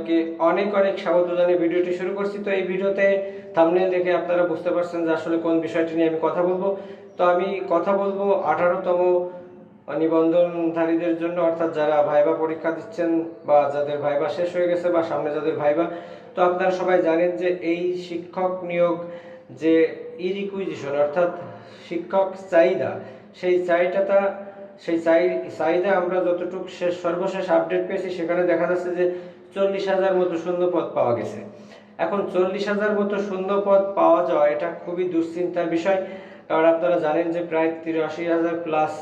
সবাইকে অনেক অনেক স্বাগত জানিয়ে ভিডিওটি শুরু করছি। তো এই ভিডিওতে থামনেল দেখে আপনারা বুঝতে পারছেন যে আসলে কোন বিষয়টি নিয়ে আমি কথা বলব। তো আমি কথা বলব আঠারোতম নিবন্ধনধারীদের জন্য, অর্থাৎ যারা ভাইবা পরীক্ষা দিচ্ছেন বা যাদের ভাইবা শেষ হয়ে গেছে বা সামনে যাদের ভাইবা। তো আপনারা সবাই জানেন যে এই শিক্ষক নিয়োগ যে ই রিকুইজিশন অর্থাৎ শিক্ষক চাহিদা, সেই চাহিদাটা, সেই চাই চাহিদা আমরা যতটুকু শেষ, সর্বশেষ আপডেট পেয়েছি, সেখানে দেখা যাচ্ছে যে চল্লিশ হাজার মতো শূন্য পদ পাওয়া গেছে। এখন চল্লিশ হাজার মতো শূন্য পদ পাওয়া যাওয়া এটা খুবই দুশ্চিন্তার বিষয়। কারণ আপনারা জানেন যে প্রায় তিরাশি হাজার প্লাস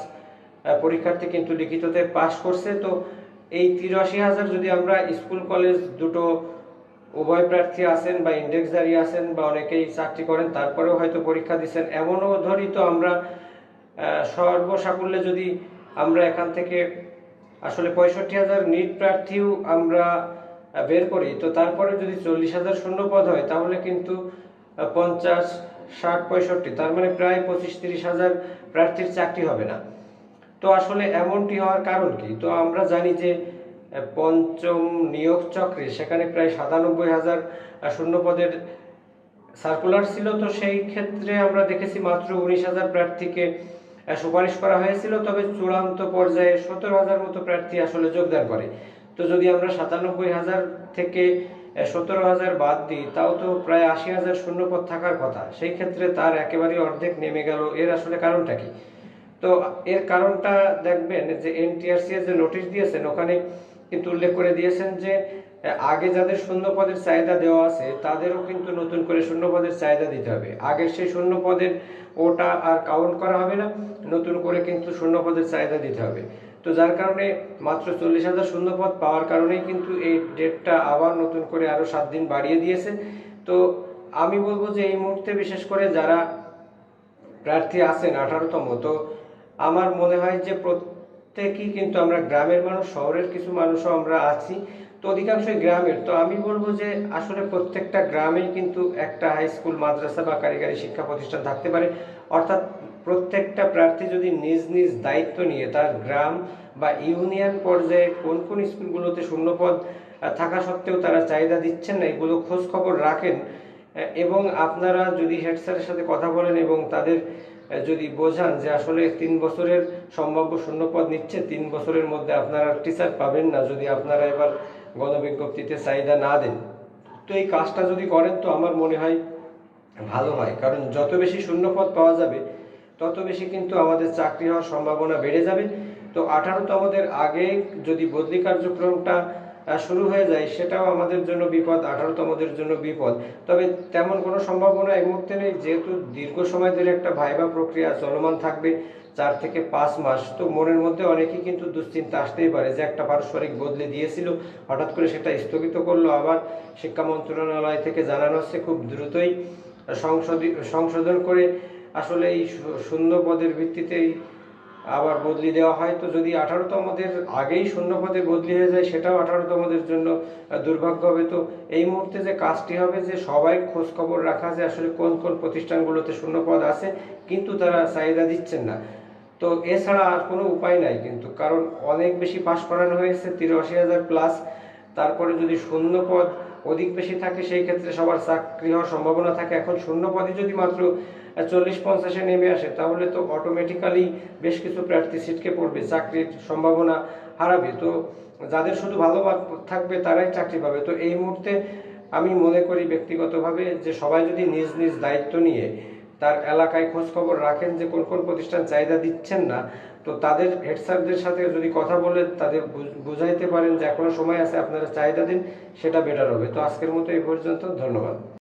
পরীক্ষার্থী কিন্তু লিখিততে পাশ করছে। তো এই তিরাশি হাজার যদি আমরা স্কুল, কলেজ দুটো উভয় প্রার্থী আছেন বা ইন্ডেক্স দাঁড়িয়ে আছেন বা অনেকেই চাকরি করেন, তারপরেও হয়তো পরীক্ষা দিচ্ছেন, এমনও ধরি তো আমরা সর্বসাকুল্যে যদি আমরা এখান থেকে আসলে পঁয়ষট্টি হাজার নিট প্রার্থীও আমরা বের করি। তো তারপরে যদি চল্লিশ হাজার শূন্য পদ হয়, তাহলে কিন্তু পঞ্চাশ, ষাট, পঁয়ষট্টি, তার মানে প্রায় পঁচিশ তিরিশ হাজার প্রার্থীর চাকরি হবে না। তো আসলে এমনটি হওয়ার কারণ কি? তো আমরা জানি যে পঞ্চম নিয়োগ চক্রে সেখানে প্রায় সাতানব্বই হাজার শূন্য পদের সার্কুলার ছিল। তো সেই ক্ষেত্রে আমরা দেখেছি মাত্র উনিশ হাজার প্রার্থীকে সুপারিশ করা হয়েছিল, তবে চূড়ান্ত পর্যায়ে সতেরো হাজার মতো প্রার্থী আসলে যোগদান করে। তো যদি আমরা সাতানব্বই হাজার থেকে সতেরো হাজার বাদ দিই, তাও তো প্রায় আশি হাজার শূন্যপদ থাকার কথা। সেই ক্ষেত্রে তার একেবারে অর্ধেক নেমে গেল। এর আসলে কারণটা কি? তো এর কারণটা দেখবেন যে এনটিআরসি যে নোটিশ দিয়েছেন, ওখানে কিন্তু উল্লেখ করে দিয়েছেন যে আগে যাদের শূন্য পদের চাহিদা দেওয়া আছে, তাদেরও কিন্তু নতুন করে শূন্য পদের চাহিদা দিতে হবে। আগের সেই শূন্য পদের ওটা আর কাউন্ট করা হবে না, নতুন করে কিন্তু শূন্য পদের চাহিদা দিতে হবে। তো যার কারণে মাত্র চল্লিশ হাজার শূন্য পদ পাওয়ার কারণেই কিন্তু এই ডেটটা আবার নতুন করে আরও সাত দিন বাড়িয়ে দিয়েছে। তো আমি বলব যে এই মুহূর্তে বিশেষ করে যারা প্রার্থী আছেন আঠারোতম, তো আমার মনে হয় যে প্রত্যেকই কিন্তু আমরা গ্রামের মানুষ, শহরের কিছু মানুষও আমরা আছি। তো অধিকাংশই গ্রামের। তো আমি বলব যে আসলে প্রত্যেকটা গ্রামেই কিন্তু একটা হাই স্কুল মাদ্রাসা বা কারিগরি শিক্ষা প্রতিষ্ঠান থাকতে পারে। অর্থাৎ প্রত্যেকটা প্রার্থী যদি নিজ নিজ দায়িত্ব নিয়ে তার গ্রাম বা ইউনিয়ন পর্যায়ে কোন কোন স্কুলগুলোতে শূন্যপদ থাকা সত্ত্বেও তারা চাহিদা দিচ্ছেন না, এগুলো খোঁজ খবর রাখেন। এবং আপনারা যদি হেড স্যারের সাথে কথা বলেন এবং তাদের যদি বোঝান যে আসলে তিন বছরের সম্ভাব্য শূন্যপদ নিচ্ছে, তিন বছরের মধ্যে আপনারা টিচার পাবেন না যদি আপনারা এবার গণবিজ্ঞপ্তিতে চাহিদা না দেন। তো এই কাজটা যদি করেন তো আমার মনে হয় ভালো হয়। কারণ যত বেশি শূন্যপদ পাওয়া যাবে, তত বেশি কিন্তু আমাদের চাকরি হওয়ার সম্ভাবনা বেড়ে যাবে। তো আঠারো আঠারোতমদের আগে যদি বদলি কার্যক্রমটা শুরু হয়ে যায়, সেটাও আমাদের জন্য বিপদ, আঠারোতমদের জন্য বিপদ। তবে তেমন কোনো সম্ভাবনা এই মুহূর্তে নেই, যেহেতু দীর্ঘ সময় ধরে একটা ভাইবা প্রক্রিয়া চলমান থাকবে চার থেকে পাঁচ মাস, তো মনের মধ্যে অনেকেই কিন্তু দুশ্চিন্তা আসতেই পারে যে একটা পারস্পরিক বদলে দিয়েছিল, হঠাৎ করে সেটা স্থগিত করল আবার শিক্ষা মন্ত্রণালয় থেকে জানানো হচ্ছে খুব দ্রুতই সংশোধন করে আসলে এই শূন্য পদের ভিত্তিতেই আবার বদলি দেওয়া হয়। তো যদি আঠারোতমদের আগেই শূন্য পদে বদলি হয়ে যায়, সেটাও আঠারোতমদের জন্য দুর্ভাগ্য হবে। তো এই মুহূর্তে যে কাজটি হবে, যে সবাই খোঁজ খবর রাখা যে আসলে কোন কোন প্রতিষ্ঠানগুলোতে শূন্য পদ আছে, কিন্তু তারা চাহিদা দিচ্ছেন না। তো এছাড়া আর কোনো উপায় নাই কিন্তু, কারণ অনেক বেশি পাশ করানো হয়েছে, তিরাশি হাজার প্লাস। তারপরে যদি শূন্য পদ অধিক বেশি থাকে, সেই ক্ষেত্রে সবার চাকরি হওয়ার সম্ভাবনা থাকে। এখন শূন্য পদই যদি মাত্র চল্লিশ পঞ্চাশে নেমে আসে, তাহলে তো অটোমেটিক্যালি বেশ কিছু প্রার্থী ছিটকে পড়বে, চাকরির সম্ভাবনা হারাবে। তো যাদের শুধু ভালো থাকবে, তারাই চাকরি পাবে। তো এই মুহূর্তে আমি মনে করি ব্যক্তিগতভাবে যে সবাই যদি নিজ নিজ দায়িত্ব নিয়ে তার এলাকায় খোঁজ খবর রাখেন যে কোন কোন প্রতিষ্ঠান চাহিদা দিচ্ছেন না তো তাদের হেড স্যারদের সাথে যদি কথা বলে তাদের বুঝ- বুঝাইতে পারেন যে এখনও সময় আছে, আপনারা চাহিদা দিন, সেটা বেটার হবে। তো আজকের মতো এই পর্যন্ত, ধন্যবাদ।